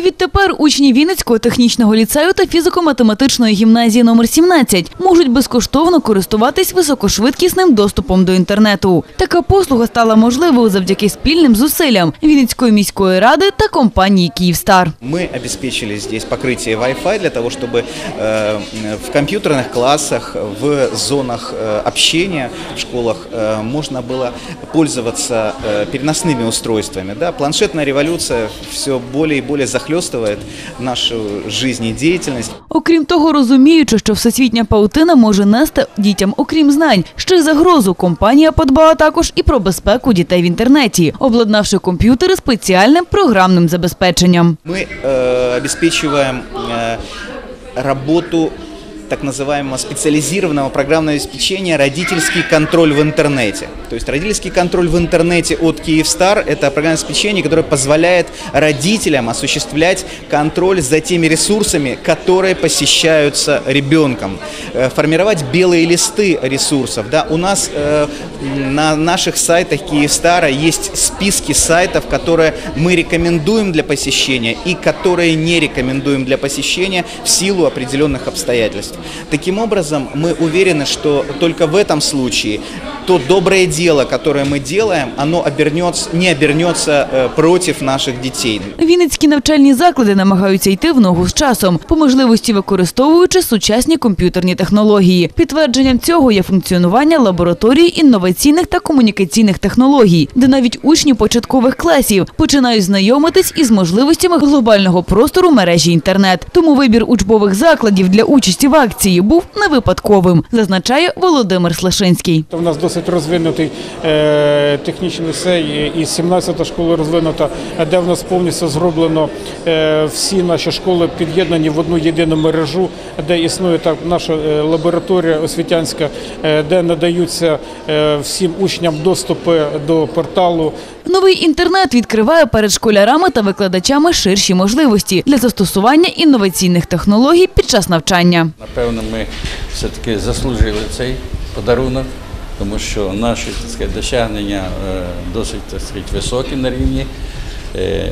Відтепер учні Вінницького технічного ліцею та фізико-математичної гімназії номер 17 можуть безкоштовно користуватись високошвидкісним доступом до інтернету. Така послуга стала можливою завдяки спільним зусиллям Вінницької міської ради та компанії Київстар. Мы обеспечили здесь покрытие Wi-Fi для того, чтобы э, в компьютерных классах, в зонах э, общения в школах э, можно было пользоваться э, переносными устройствами. Да? Планшетная революция все более и более захлестывает нашу жизнедеятельность. Окрім того, розуміючи, що всесвітня паутина може нести дітям, окрім знань, ще й загрозу, компанія подбала також і про безпеку дітей в інтернеті, обладнавши комп'ютери спеціальним програмним забезпеченням. Мы э, обеспечиваем э, работу так называемого специализированного программного обеспечения «Родительский контроль в интернете». То есть родительский контроль в интернете от Киевстар – это программное обеспечение, которое позволяет родителям осуществлять контроль за теми ресурсами, которые посещаются ребенком, формировать белые листы ресурсов. Да? У нас э, на наших сайтах Киевстара есть списки сайтов, которые мы рекомендуем для посещения и которые не рекомендуем для посещения в силу определенных обстоятельств. Таким образом, мы уверены, что только в этом случае то доброе дело, которое мы делаем, оно обернется, не обернется э, против наших детей. Вінницькі навчальні заклади намагаються йти в ногу з часом, по можливості використовуючи сучасні комп'ютерні технології. Підтвердженням цього є функціонування лабораторії інноваційних та комунікаційних технологій, де навіть учні початкових класів починають знайомитись із можливостями глобального простору мережі інтернет. Тому вибір учбових закладів для участі в акції був не випадковим, зазначає Володимир Слашинський. У нас досить розвинутий е, технічний ліцей і 17-та школа розвинута, де в нас повністю зроблено е, всі наші школи під'єднані в одну єдину мережу, де існує так наша е, лабораторія освітянська, е, де надаються е, всім учням доступи до порталу Новий інтернет відкриває перед школярами та викладачами ширші можливості для застосування інноваційних технологій під час навчання. Напевно, ми все-таки заслужили цей подарунок, тому що наші так сказати, досягнення е, досить так сказати, високі на рівні е,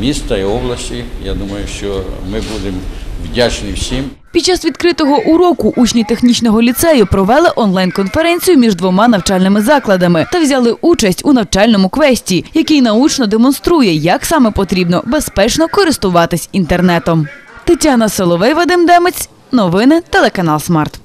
міста і області. Я думаю, що ми будемо вдячні всім. Під час відкритого уроку учні технічного ліцею провели онлайн-конференцію між двома навчальними закладами та взяли участь у навчальному квесті, який научно демонструє, як саме потрібно безпечно користуватись інтернетом. Тетяна Соловей, Вадим Демець. Новини телеканал Смарт.